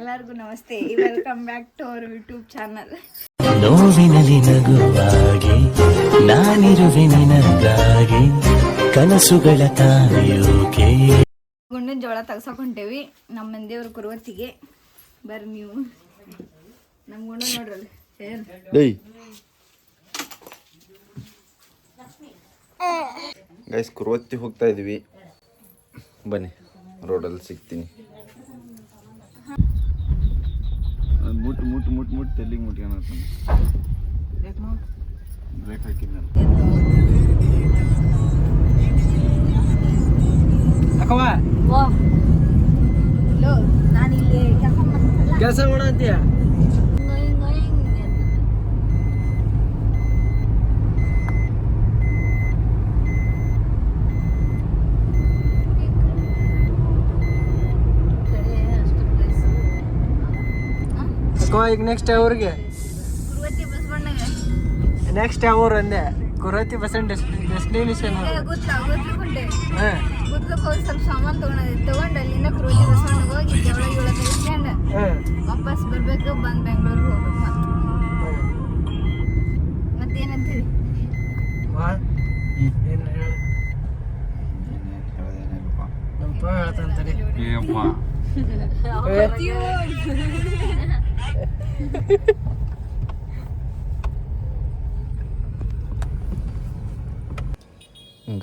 ಎಲ್ಲರಿಗೂ ನಮಸ್ತೆ. Welcome back to our YouTube channel ನೋವಿನಲ್ಲಿ ನಗುವಾಗಿ ನಾನಿರುವೆ ನಿನಗಾಗಿ ಕನಸುಗಳ ತಾಯಿಯೋಕೆ ಗುಂಡಿನ ಜೋಳ ತೆಗ್ಸಕ್ ಹೊಂಟೇವಿ ನಮ್ಮ ಮಂದಿಯವ್ರ ಕುರುವತ್ತಿಗೆ. ಬರ್ರಿ ನೀವು. ನಮ್ಮ ಗುಂಡ ನೋಡ್ರಲ್ಲಿ. ಗೈಸ್ ಕುರುವತ್ತಿ ಹೋಗ್ತಾ ಇದೀವಿ. ಬನ್ನಿ ರೋಡಲ್ಲಿ ಸಿಗ್ತೀನಿ. ತೆಲ್ಲಿಗೆ ಮುಟ್ಕೊಳತ್ತಾನ ಬ್ರೇಕ್ ಇಲ್ಲಿ ಕೆಲಸ ಮಾಡ್ತಿಲ್ಲ. ಕೆಲಸ ಈಗ ನೆಕ್ಸ್ಟ್ ಅವ್ರಿಗೆ. ನೆಕ್ಸ್ಟ್ ಅವ್ರು ಅಂದೆ. ಕುರತಿ ಬಸ್ ಡೆಸ್ಟಿನೇಷನ್ ಹೊಂಟೇವಿ ಹಾಂ. ಗುತ್ಲಕ್ಕೆ ಹೋಗಿ ಸ್ವಲ್ಪ ಸಾಮಾನು ತೊಗೊಂಡಿದ್ದೆ ತೊಗೊಂಡು ಅಲ್ಲಿಂದ ಕುರುವತ್ತಿ ಬಸ್ ಹೋಗಿ ಜವಳ ಗಿವಳ ತೆಗಿಸ್ಕೊಂಡು ವಾಪಸ್ ಬರಬೇಕು ಬಂದು ಬೆಂಗಳೂರಿಗೆ ಹೋಗ್ಬೇಕು ಮತ್ತೆ. ಹೇಳ್ತಾನೆ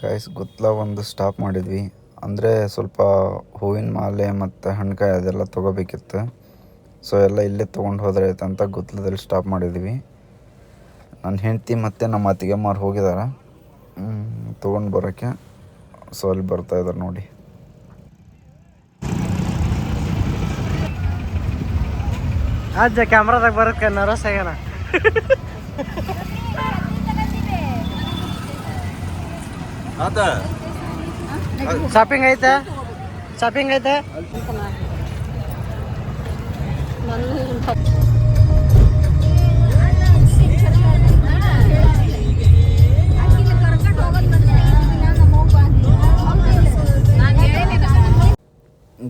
ಗಾಯ್ಸ್ ಗುತ್ಲ ಒಂದು ಸ್ಟಾಪ್ ಮಾಡಿದ್ವಿ. ಅಂದರೆ ಸ್ವಲ್ಪ ಹೂವಿನ ಮಾಲೆ ಮತ್ತು ಹಣ್ಕಾಯಿ ಅದೆಲ್ಲ ತೊಗೋಬೇಕಿತ್ತು. ಸೊ ಎಲ್ಲ ಇಲ್ಲೇ ತೊಗೊಂಡು ಹೋದ್ರೆ ಅಂತ ಗುತ್ಲದಲ್ಲಿ ಸ್ಟಾಪ್ ಮಾಡಿದ್ವಿ. ನನ್ನ ಹೆಂಡತಿ ಮತ್ತು ನಮ್ಮ ಅತ್ತಿಗೆ ಮಾರು ಹೋಗಿದ್ದಾರೆ ತೊಗೊಂಡು ಬರೋಕ್ಕೆ. ಸೊ ಅಲ್ಲಿ ಬರ್ತಾ ಇದ್ದಾರೆ ನೋಡಿ. ಅಜ್ಜ ಕ್ಯಾಮ್ರಾದಾಗ ಬರುತ್ತೆ ನರ್ವಸ್ ಆಗ್ಯಾನ. ಶಾಪಿಂಗ್ ಐತೆ? ಶಾಪಿಂಗ್ ಐತೆ?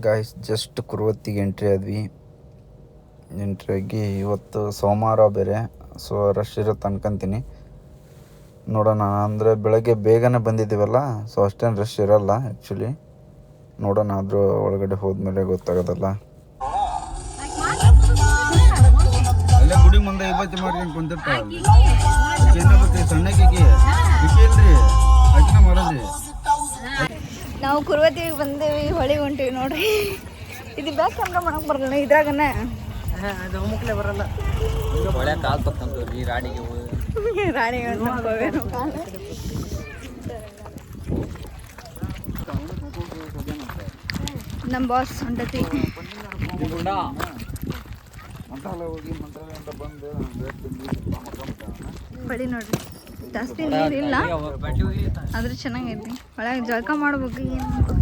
ಗಾಯ್ಸ್ ಜಸ್ಟ್ ಕುರುವತ್ತಿಗೆ ಎಂಟ್ರಿ ಆದ್ವಿ. ಎಂಟ್ರಿ ಇವತ್ತು ಸೋಮವಾರ ಬೇರೆ ಸೊ ರಶ್ ಇರುತ್ತೆ ಅನ್ಕೊಂತೀನಿ ನೋಡೋಣ ಅಂದರೆ ಬೆಳಗ್ಗೆ ಬೇಗನೆ ಬಂದಿದ್ದೀವಲ್ಲ ಸೊ ಅಷ್ಟೇನು ರಶ್ ಇರಲ್ಲ ಆ್ಯಕ್ಚುಲಿ ನೋಡೋಣ ಆದರೂ ಒಳಗಡೆ ಹೋದ್ಮೇಲೆ ಗೊತ್ತಾಗೋದಲ್ಲ. ಅಲ್ಲೇ ಗುಡಿ ಮುಂದೆ ಇವತ್ತು ಮಾಡ್ಕೊಂಡು ಸಣ್ಣಕ್ಕೆ ನಾವು ಕುರುವತಿ ಬಂದೇವಿ ಹೊಳಿ ಹೊಂಟಿವಿ ನೋಡ್ರಿ. ಇದು ಬ್ಯಾಕ್ ಕ್ಯಾಮ್ರಾ ಮಾಡಕ್ ಬರಲ್ಲ ಇದ್ರಾಗನ. ಅದು ಮುಕ್ಲೆ ಬರಲ್ಲ. ರಾಣಿ ನಮ್ಮ ಬಾಸ್ ಹೊಂಟತಿ ಮಂತ್ರಾಲಯ ಹೋಗಿ. ಮಂತ್ರಾಲಯ ಅಂತ ಬಂದು ಹೊಳಿ ನೋಡ್ರಿ. ಜಾಸ್ತಿ ನೀರಿಲ್ಲ. ಆದ್ರೆ ಚೆನ್ನಾಗೈತಿ. ಒಳಗೆ ಜಳಕ ಮಾಡ್ಬೇಕು ಏನು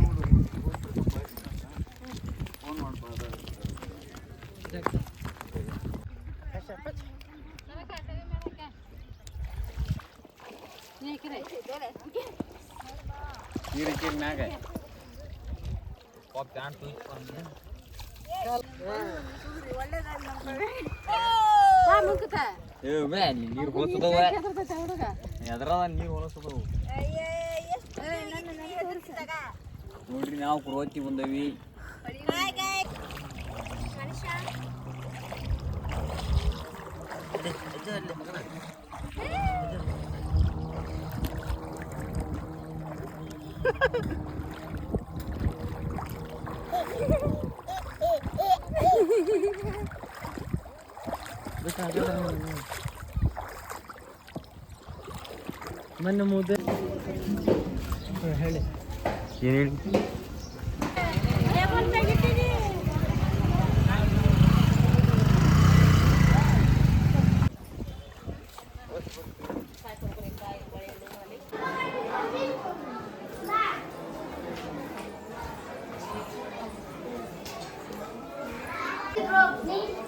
ನೀರು ಹೋಗ್ತದವ ಎದ್ರದ ನೀರು ಹೊಲಸದವು. ನೋಡ್ರಿ ನಾವು ಕುರೋತಿ ಬಂದವಿ. ಮೊನ್ನೆ ಮುದ ಹೇಳಿ ಏನೇನು Please.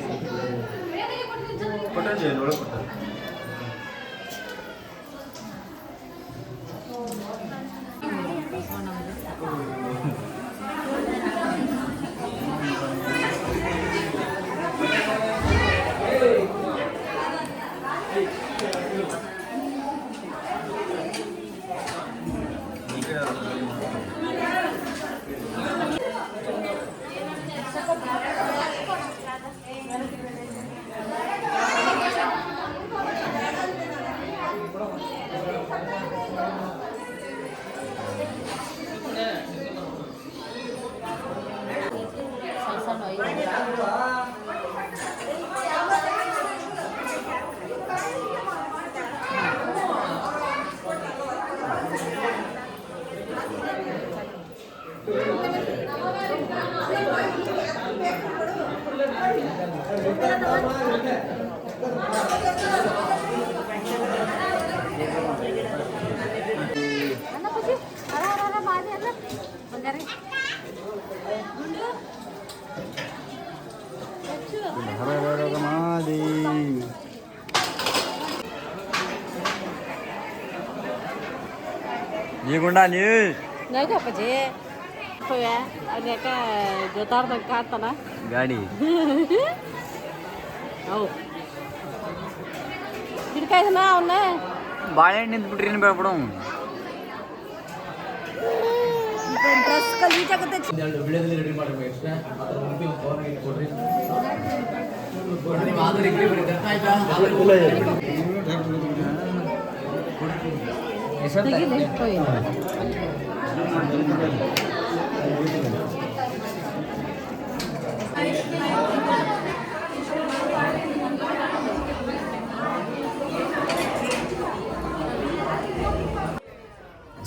ಏನು ಹೇಳಿ ನೀ ಗುಂಡ ನೀ? ನಗಪ್ಪಜಿ ಅದ್ಯಾಕ ಜೊತಾರ್ದಂಗೆ ಕಾಡ್ತಾನ ಗಾಡಿ. ಅವು ಹಿಡ್ಕಾಯ್ದನ ಅವನ್ನ ಬಾಳೆಹಣ್ಣು ನಿಂತು ಬಿಟ್ರಿ ಏನು ಬೇಡ. ಡ್ರೆಸ್ ಕಲೀಜಾಗತ್ತೆ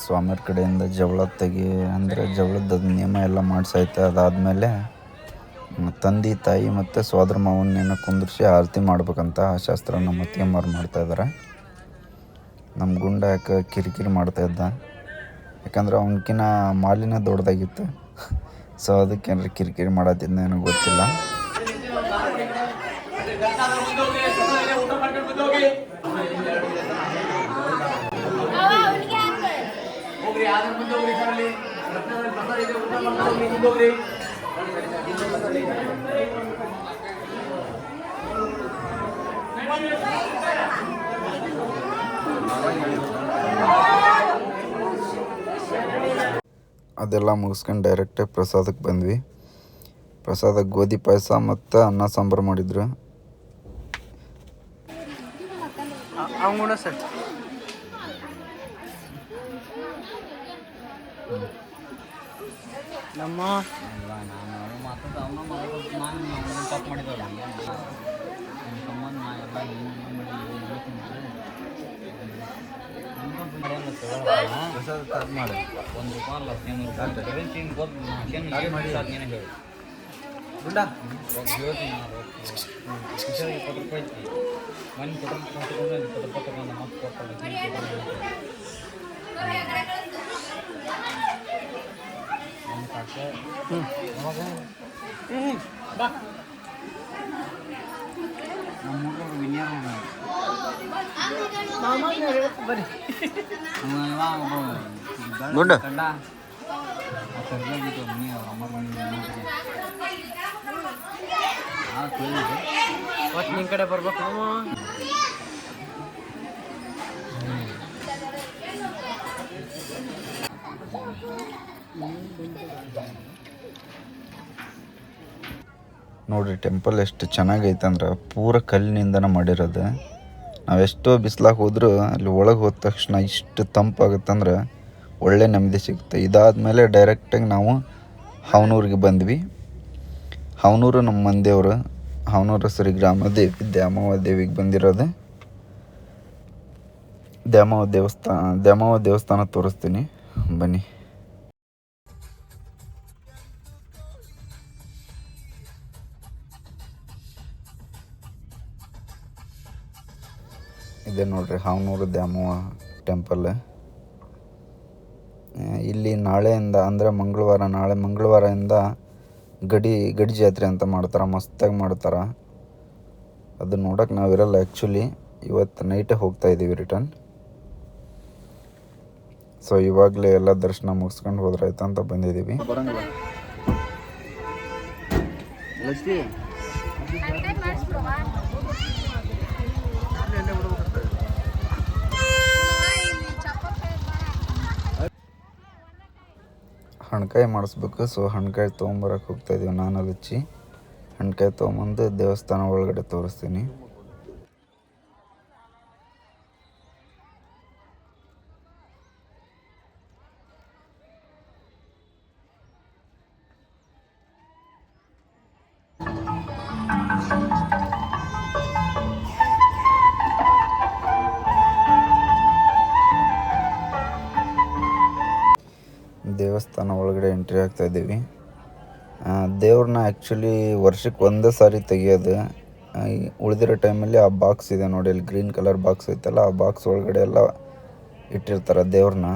ಸ್ವಾಮಿಯವ್ರ ಕಡೆಯಿಂದ ಜವಳ ತೆಗಿ, ಅಂದರೆ ಜವಳದ ನಿಯಮ ಎಲ್ಲ ಮಾಡಿಸೈತೆ ಅದಾದಮೇಲೆ ತಂದೆ, ತಾಯಿ ಮತ್ತು ಸೋದರ ಮಾವನ್ನೇನೋ ಕುಂದಿರ್ಸಿ ಆರತಿ ಮಾಡ್ಬೇಕಂತ ಆ ಶಾಸ್ತ್ರ ನಮ್ಮ ಮಾಡ್ತಾ ಮಾಡ್ತಾಯಿದ್ದಾರೆ ನಮ್ಮ ಗುಂಡ ಯಾಕೆ ಕಿರಿಕಿರಿ ಮಾಡ್ತಾ ಇದ್ದ? ಯಾಕಂದ್ರೆ ಅವನಕಿನ ಮಾಲಿನ ದೊಡ್ಡದಾಗಿತ್ತು. ಸೊ ಅದಕ್ಕೆ ಏನಾರ ಕಿರಿಕಿರಿ ಮಾಡತ್ತಿದ್ನೇನೋ ಗೊತ್ತಿಲ್ಲ. ಅದೆಲ್ಲ ಮುಗಿಸ್ಕೊಂಡು ಡೈರೆಕ್ಟಾಗಿ ಪ್ರಸಾದಕ್ಕೆ ಬಂದ್ವಿ. ಪ್ರಸಾದ ಗೋಧಿ ಪಾಯಸ ಮತ್ತು ಅನ್ನ ಸಾಂಬಾರು ಮಾಡಿದ್ರು. ನಮ್ಮ ಮಾಡಿದಲ್ಲ ಸಂಬಂಧ ನಾ ಎಲ್ಲ ಏನು ಮಾಡಿ ಒಂದು ರೂಪಾಯಿ ಅಲ್ಲ ಹದಿನೈದು ರೂಪಾಯಿ ಕರೆನ್ಸಿ ಗೊತ್ತು ಹದಿನೈದು ಹೇಳಿ ಗುಂಡ ಹೇಳ್ತೀನಿ ನಾನು ಕಿಶೋರ್ ಇಪ್ಪತ್ತು ರೂಪಾಯಿ ಐತಿ ಮನೆ ಕೊಟ್ಟು ಕೊಟ್ಟು ಇಪ್ಪತ್ತು ರೂಪಾಯಿ ತಗೊಂಡು ಮತ್ತೆ ಕೊಟ್ಟು ನಮ್ಮ ಕಾಕ ಯಾವಾಗ ಬಾ ನಮ್ಮ ಹುಡುಗರು ವಿನ್ಯಾಸ ಬರ್ರಿ ಗುಂಡ. ಮತ್ತೆ ನಿನ್ನ ಕಡೆ ಬರ್ಬೇಕು ನೋಡ್ರಿ ಟೆಂಪಲ್ ಎಷ್ಟು ಚೆನ್ನಾಗೈತೆ ಅಂದ್ರೆ ಪೂರ ಕಲ್ಲಿನಿಂದನೇ ಮಾಡಿರೋದು ನಾವೆಷ್ಟೋ ಬಿಸ್ಲಾಗ ಹೋದರೂ ಅಲ್ಲಿ ಒಳಗೆ ಹೋದ ತಕ್ಷಣ ಇಷ್ಟು ತಂಪಾಗುತ್ತಂದ್ರೆ ಒಳ್ಳೆ ನೆಮ್ಮದಿ ಸಿಗುತ್ತೆ. ಇದಾದಮೇಲೆ ಡೈರೆಕ್ಟಾಗಿ ನಾವು ಹಾವನೂರಿಗೆ ಬಂದ್ವಿ. ಹಾವನೂರು ನಮ್ಮ ಮಂದಿಯವರು, ಹಾವನೂರು ಸರಿ ಗ್ರಾಮ ದೇವಿ, ದ್ಯಾಮವ್ವ ದೇವಿಗೆ ಬಂದಿರೋದು. ದ್ಯಾಮವ್ವ ದೇವಸ್ಥಾನ ದ್ಯಾಮವ್ವ ದೇವಸ್ಥಾನ ತೋರಿಸ್ತೀನಿ. ಬನ್ನಿ. ಇದೆ ನೋಡ್ರಿ ಹಾವನೂರು ದ್ಯಾಮವ್ವ ಟೆಂಪಲ್ ಇಲ್ಲಿ ನಾಳೆಯಿಂದ ಅಂದರೆ ಮಂಗಳವಾರ ನಾಳೆ ಮಂಗಳವಾರದಿಂದ ಗಡಿ ಗಡಿ ಜಾತ್ರೆ ಅಂತ ಮಾಡ್ತಾರೆ ಮಸ್ತಾಗಿ ಮಾಡ್ತಾರೆ. ಅದು ನೋಡೋಕೆ ನಾವಿರಲ್ಲ ಆ್ಯಕ್ಚುಲಿ ಇವತ್ತು ನೈಟೇ ಹೋಗ್ತಾ ಇದ್ದೀವಿ ರಿಟರ್ನ್ ಸೊ ಇವಾಗಲೇ ಎಲ್ಲ ದರ್ಶನ ಮುಗಿಸ್ಕೊಂಡು ಹೋದ್ರಾಯ್ತು ಅಂತ ಬಂದಿದ್ದೀವಿ ಹಣ್ಕಾಯಿ ಮಾಡಿಸ್ಬೇಕು. ಸೊ ಹಣ್ಕಾಯಿ ತೊಗೊಂಬರಕ್ಕೆ ಹೋಗ್ತಾ ಇದೀವಿ ನಾನು ರುಚಿ. ಹಣ್ಕಾಯಿ ತೊಗೊಂಬಂದು ದೇವಸ್ಥಾನ ಒಳಗಡೆ ತೋರಿಸ್ತೀನಿ. ದೇವಸ್ಥಾನ ಒಳಗಡೆ ಎಂಟ್ರಿ ಆಗ್ತಾ ಇದ್ದೀವಿ. ದೇವ್ರನ್ನ ಆ್ಯಕ್ಚುಲಿ ವರ್ಷಕ್ಕೆ ಒಂದೇ ಸಾರಿ ತೆಗೆಯೋದು ಉಳಿದಿರೋ ಟೈಮಲ್ಲಿ ಆ ಬಾಕ್ಸ್ ಇದೆ ನೋಡಿ, ಅಲ್ಲಿ ಗ್ರೀನ್ ಕಲರ್ ಬಾಕ್ಸ್ ಐತಲ್ಲ, ಆ ಬಾಕ್ಸ್ ಒಳಗಡೆ ಎಲ್ಲ ಇಟ್ಟಿರ್ತಾರೆ ದೇವ್ರನ್ನ.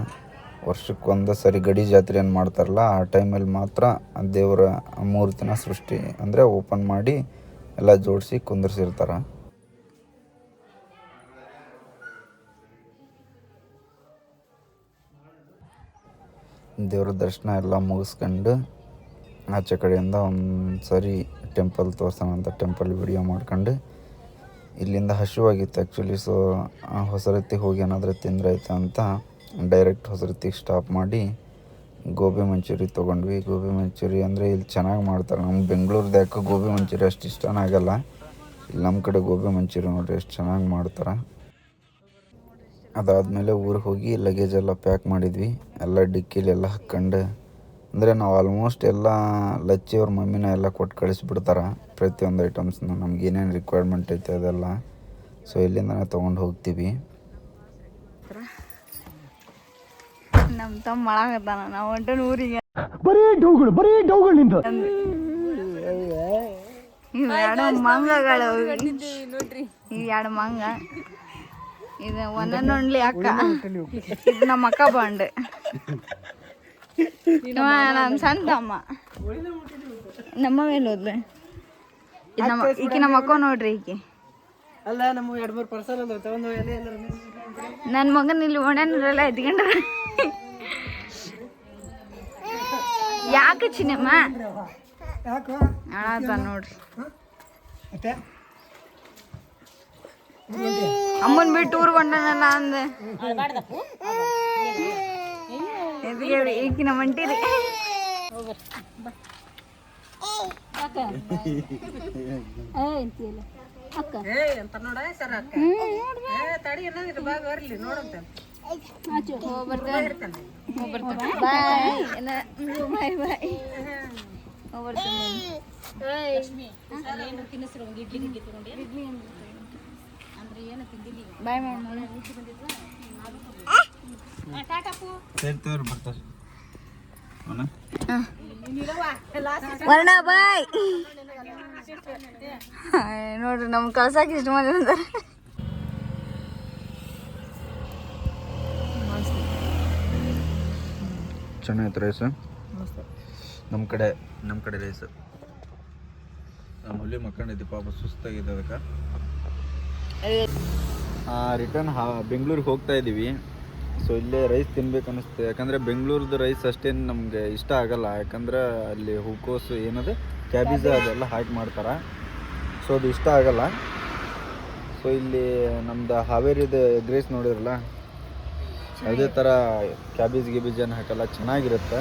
ವರ್ಷಕ್ಕೆ ಒಂದೇ ಸಾರಿ ಗಡಿ ಜಾತ್ರೆ ಏನು ಮಾಡ್ತಾರಲ್ಲ, ಆ ಟೈಮಲ್ಲಿ ಮಾತ್ರ ದೇವರ ಮೂರ್ತಿನ ಸೃಷ್ಟಿ ಅಂದರೆ ಓಪನ್ ಮಾಡಿ ಎಲ್ಲ ಜೋಡಿಸಿ ಕುಂದಿರ್ಸಿರ್ತಾರೆ. ದೇವ್ರ ದರ್ಶನ ಎಲ್ಲ ಮುಗಿಸ್ಕೊಂಡು ಆಚೆ ಕಡೆಯಿಂದ ಒಂದು ಸರಿ ಟೆಂಪಲ್ ತೋರ್ಸೋಣ ಅಂತ ಟೆಂಪಲ್ ವಿಡಿಯೋ ಮಾಡ್ಕೊಂಡು ಇಲ್ಲಿಂದ ಹಸಿವಾಗಿತ್ತು ಆ್ಯಕ್ಚುಲಿ ಸೊ ಹೊಸರತ್ತಿಗೆ ಹೋಗಿ ಏನಾದರೂ ತಿಂದ್ರಾಯ್ತು ಅಂತ ಡೈರೆಕ್ಟ್ ಹೊಸರತ್ತಿಗೆ ಸ್ಟಾಪ್ ಮಾಡಿ ಗೋಬಿ ಮಂಚೂರಿ ತೊಗೊಂಡ್ವಿ. ಗೋಬಿ ಮಂಚೂರಿ ಅಂದರೆ ಇಲ್ಲಿ ಚೆನ್ನಾಗಿ ಮಾಡ್ತಾರೆ. ನಮ್ಮ ಬೆಂಗಳೂರ್ದು ಯಾಕೆ ಗೋಬಿ ಮಂಚೂರಿ ಅಷ್ಟು ಇಷ್ಟನೇ ಆಗಲ್ಲ. ಇಲ್ಲಿ ನಮ್ಮ ಕಡೆ ಗೋಬಿ ಮಂಚೂರಿ ನೋಡಿರಿ ಎಷ್ಟು ಚೆನ್ನಾಗಿ ಮಾಡ್ತಾರೆ. ಅದಾದಮೇಲೆ ಊರಿಗೆ ಹೋಗಿ ಲಗೇಜ್ ಎಲ್ಲ ಪ್ಯಾಕ್ ಮಾಡಿದ್ವಿ. ಎಲ್ಲ ಡಿಕ್ಕಿಲಿ ಎಲ್ಲ ಹಾಕ್ಕೊಂಡು ಅಂದರೆ ನಾವು ಆಲ್ಮೋಸ್ಟ್ ಎಲ್ಲ ಲಚ್ಚಿಯವ್ರ ಮಮ್ಮಿನ ಎಲ್ಲ ಕೊಟ್ಟು ಕಳಿಸ್ಬಿಡ್ತಾರೆ ಪ್ರತಿಯೊಂದು ಐಟಮ್ಸ್ನ ನಮ್ಗೆ ಏನೇನು ರಿಕ್ವೈರ್ಮೆಂಟ್ ಐತೆ ಅದೆಲ್ಲ. ಸೊ ಇಲ್ಲಿಂದನೇ ತೊಗೊಂಡು ಹೋಗ್ತೀವಿ. ನಮ್ಮ ತಮ್ಮ ಮಾಡಾಕತ್ತಾನ ನಾವು ಹೊಂಟನ ಊರಿಗೆ. ಇವು ಎರಡು ಮಂಗಗಳು. ಇವು ಎರಡು ಮಂಗ. ಇದು ಒಂದೊಂದು ಒಂಡ್ಲಿ ಅಕ್ಕ. ಇದು ನಮ್ಮ ಅಕ್ಕ ಬಂಡ್. ಇವ ನಮ್ಮ ಸಣ್ಣ ತಮ್ಮ. ನಮ್ಮ ಮೇಲೆ ಹೋದ್ಲೆ ಇದು ನಮ್ಮ ಈಕಿ ನಮ್ಮ ಅಕ್ಕ ನೋಡ್ರಿ ಈಕೆ. ಅಲ್ಲ ನಮ್ಮ ಎರಡು ಮೂರು ಪರ್ಸನ್ ಅಂದ್ರೆ ತಗೊಂಡು ಎಲೆ ನನ್ನ ಮಗನ ಇಲ್ಲಿ ಒಣನಿರಲ್ಲ ಎತ್ಕೊಂಡ್ರ. ಯಾಕೆ ಚಿನ್ನಮ್ಮ? ನೋಡ್ರಿ. ಅಮ್ಮನ್ ಬಿಟ್ಟು ಊರ್ ಕೊಂಡನಲ್ಲ ಅಂದೆ ಎದ್ಗೇಳಿ ಈಕಿನ ಮಂಟಿರಿ ಏ ಅಂತ ನೋಡ ಸರ್ ಅಕ್ಕ ಏ ತಡಿ ಏನಾದ್ರು ಬಾಗ ಬರ್ಲಿ ನೋಡಂತ ಬಾಯ್ ಬಾಯ್ ವರ್ಣ ಬಾಯ್. ನೋಡ್ರಿ ನಮ್ ಕಳ್ಸಾಕ ಇಷ್ಟ ಮಂದಿ ಬಂದಾರ. ಚೆನ್ನಾಗಿತ್ತು ರೈಸ್ ನಮ್ಮ ಕಡೆ ನಮ್ಮ ಕಡೆ ರೈಸು ನಮ್ಮ ಹುಲಿ ಮಕ್ಕಂಡಿದ್ದೆ ಪಾಪ ಸುಸ್ತಾಗಿದೆ ಅದಕ್ಕೆ. ರಿಟರ್ನ್ ಹಾ ಬೆಂಗಳೂರಿಗೆ ಹೋಗ್ತಾ ಇದ್ದೀವಿ ಸೊ ಇಲ್ಲೇ ರೈಸ್ ತಿನ್ಬೇಕು ಅನಿಸ್ತು. ಯಾಕಂದರೆ ಬೆಂಗಳೂರದ ರೈಸ್ ಅಷ್ಟೇನು ನಮಗೆ ಇಷ್ಟ ಆಗಲ್ಲ. ಯಾಕಂದ್ರೆ ಅಲ್ಲಿ ಹೂಕೋಸು ಏನದು ಕ್ಯಾಬೇಜ್ ಅದೆಲ್ಲ ಹಾಕಿ ಮಾಡ್ತಾರೆ. ಸೊ ಅದು ಇಷ್ಟ ಆಗಲ್ಲ. ಸೊ ಇಲ್ಲಿ ನಮ್ದು ಹಾವೇರಿದು ಎಗ್ ರೈಸ್ ನೋಡಿರಲ್ಲ ಅದೇ ಥರ ಕ್ಯಾಬೇಜ್ ಗಿಬೀಜ್ ಏನು ಹಾಕಲ್ಲ ಚೆನ್ನಾಗಿರುತ್ತೆ.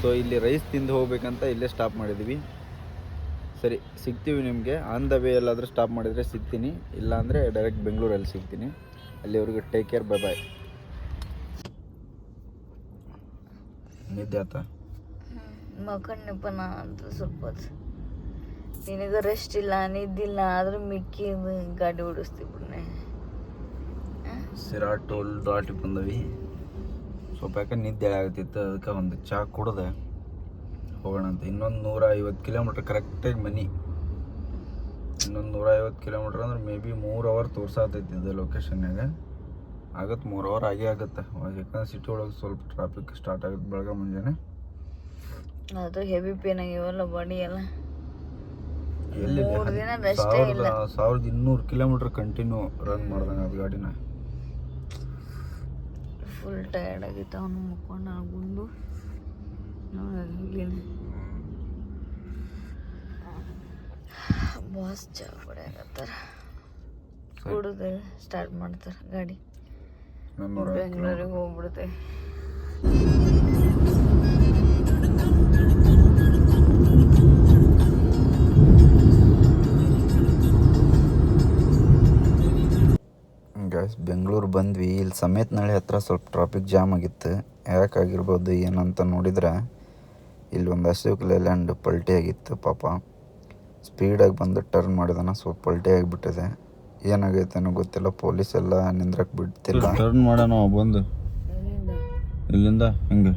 ಸೊ ಇಲ್ಲಿ ರೈಸ್ ತಿಂದು ಹೋಗ್ಬೇಕಂತ ಇಲ್ಲೇ ಸ್ಟಾಪ್ ಮಾಡಿದ್ವಿ. ಸರಿ ಸಿಗ್ತೀವಿ ನಿಮಗೆ. ಆನ್ ದ ವೇ ಎಲ್ಲಾದರೂ ಸ್ಟಾಪ್ ಮಾಡಿದರೆ ಸಿಗ್ತೀನಿ. ಇಲ್ಲಾಂದರೆ ಡೈರೆಕ್ಟ್ ಬೆಂಗಳೂರಲ್ಲಿ ಸಿಗ್ತೀನಿ. ಅಲ್ಲಿವರೆಗೂ ಟೇಕ್ ಕೇರ್ ಬೈ ಬಾಯ್ ನಿದ್ದೆ ಆತ ಮಕ್ಕಣ್ಣಪ್ಪ ನಾ ಅಂತ ಸ್ವಲ್ಪ ನಿನಗೆ ರೆಸ್ಟ್ ಇಲ್ಲ ನಿದ್ದಿಲ್ಲ ಆದರೂ ಮಿಕ್ಕಿ ಗಾಡಿ ಓಡಿಸ್ತೀವಿ ಬಿಡ್ನೆ. ಸಿರಾ ಟೋಲ್ ದಾಟಿ ಬಂದವಿ. ಸ್ವಲ್ಪ ಯಾಕೆ ನಿದ್ದೆ ಆಗತ್ತಿತ್ತು ಅದಕ್ಕೆ ಒಂದು ಚಹಾ ಕುಡ್ದೆ. ಹೋಗೋಣ ಅಂತ. ಇನ್ನೊಂದು ನೂರ ಐವತ್ತು ಕಿಲೋಮೀಟ್ರ್ ಕರೆಕ್ಟಾಗಿ ಮನಿ. ಇನ್ನೊಂದು ನೂರ ಐವತ್ತು ಕಿಲೋಮೀಟ್ರ್ ಅಂದ್ರೆ ಮೇ ಬಿ ಮೂರು ಅವರ್ ತೋರ್ಸಾತೈತಿ ಇದು ಲೊಕೇಶನ್ಯಾಗ ಆಗತ್ತೆ ಮೂರು ಅವರ್ ಆಗೇ ಆಗುತ್ತೆ. ಯಾಕಂದ್ರೆ ಸಿಟಿ ಒಳಗೆ ಸ್ವಲ್ಪ ಟ್ರಾಫಿಕ್ ಸ್ಟಾರ್ಟ್ ಆಗುತ್ತೆ ಬೆಳಗ್ಗೆ ಮುಂಜಾನೆ. ಅದು ಹೆವಿ ಪೇನ್ ಆಗಿವಲ್ಲ ಬಾಡಿ ಎಲ್ಲ. ಸಾವಿರದ ಸಾವಿರದ ಇನ್ನೂರು ಕಿಲೋಮೀಟ್ರ್ ಕಂಟಿನ್ಯೂ ರನ್ ಮಾಡ್ದಂಗೆ ಅದು ಗಾಡಿನ. ಫುಲ್ ಟಯರ್ಡ್ ಆಗಿತ್ತು. ಅವನು ಮುಕ್ಕೊಂಡು ಗುಂಡು ನೋಡಿ ಬಾಸ್ ಚಾ ಕುಡಿಯಾಕತ್ತಾರ ಕುಡಿದು ಸ್ಟಾರ್ಟ್ ಮಾಡ್ತಾರೆ ಗಾಡಿ. ಬೆಂಗಳೂರಿಗೆ ಹೋಗ್ಬಿಡುತ್ತೆ. ಗ್ಯಾಸ್ ಬೆಂಗಳೂರು ಬಂದ್ವಿ. ಇಲ್ಲಿ ಸಮೇತ ಸಮೇತನಹಳ್ಳಿ ಹತ್ರ ಸ್ವಲ್ಪ ಟ್ರಾಫಿಕ್ ಜಾಮ್ ಆಗಿತ್ತು. ಯಾಕಾಗಿರ್ಬೋದು ಏನಂತ ನೋಡಿದ್ರೆ ಇಲ್ಲಿ ಒಂದು ಅಶೋಕ್ ಲೇಲ್ಯಾಂಡ್ ಪಲ್ಟಿ ಆಗಿತ್ತು ಪಾಪ. ಸ್ಪೀಡಾಗಿ ಬಂದು ಟರ್ನ್ ಮಾಡಿದಾನ ಸ್ವಲ್ಪ ಪಲ್ಟಿ ಆಗಿಬಿಟ್ಟಿದೆ. ಏನಾಗೈತೆ ಗೊತ್ತಿಲ್ಲ ಪೊಲೀಸ್ ಎಲ್ಲ ನಿಂದ್ರಕ್ಕೆ ಬಿಡ್ತಿಲ್ಲ. ಟರ್ನ್ ಮಾಡೋಣ ಬಂದು. ಇಲ್ಲಿಂದ ಹಂಗೆ.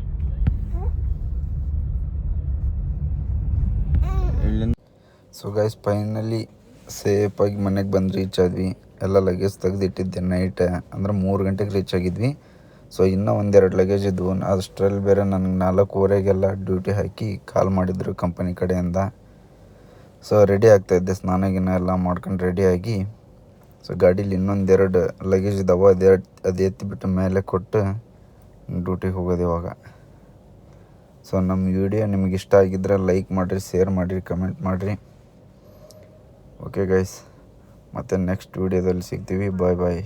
ಇಲ್ಲಿಂದ. ಸೊ ಗೈಸ್ ಫೈನಲಿ ಸೇಫಾಗಿ ಮನೆಗೆ ಬಂದು ರೀಚ್ ಆದ್ವಿ. ಎಲ್ಲ ಲಗೇಜ್ ತೆಗೆದಿಟ್ಟಿದ್ದೆ ನೈಟ್ ಅಂದ್ರೆ ಮೂರು ಗಂಟೆಗೆ ರೀಚ್ ಆಗಿದ್ವಿ. ಸೊ ಇನ್ನೂ ಒಂದೆರಡು ಲಗೇಜ್ ಇದ್ವು. ಅಷ್ಟರಲ್ಲಿ ಬೇರೆ ನನಗೆ ನಾಲ್ಕೂವರೆಗೆಲ್ಲ ಡ್ಯೂಟಿ ಹಾಕಿ ಕಾಲ್ ಮಾಡಿದ್ರು ಕಂಪನಿ ಕಡೆಯಿಂದ. ಸೊ ರೆಡಿ ಆಗ್ತಾಯಿದ್ದೆ ಸ್ನಾನ ಗಿನ ಎಲ್ಲ ಮಾಡ್ಕೊಂಡು ರೆಡಿಯಾಗಿ ಸೊ ಗಾಡೀಲಿ ಇನ್ನೊಂದೆರಡು ಲಗೇಜ್ ಇದ್ದಾವೆ ಅದೆರಡು ಅದು ಎತ್ತಿಬಿಟ್ಟು ಮೇಲೆ ಕೊಟ್ಟು ಡ್ಯೂಟಿಗೆ ಹೋಗೋದು ಇವಾಗ. ಸೊ ನಮ್ಮ ವಿಡಿಯೋ ನಿಮ್ಗೆ ಇಷ್ಟ ಆಗಿದ್ರೆ ಲೈಕ್ ಮಾಡಿರಿ ಶೇರ್ ಮಾಡಿರಿ ಕಮೆಂಟ್ ಮಾಡಿರಿ. ಓಕೆ ಗೈಸ್ ಮತ್ತು ನೆಕ್ಸ್ಟ್ ವೀಡಿಯೋದಲ್ಲಿ ಸಿಗ್ತೀವಿ. ಬಾಯ್ ಬಾಯ್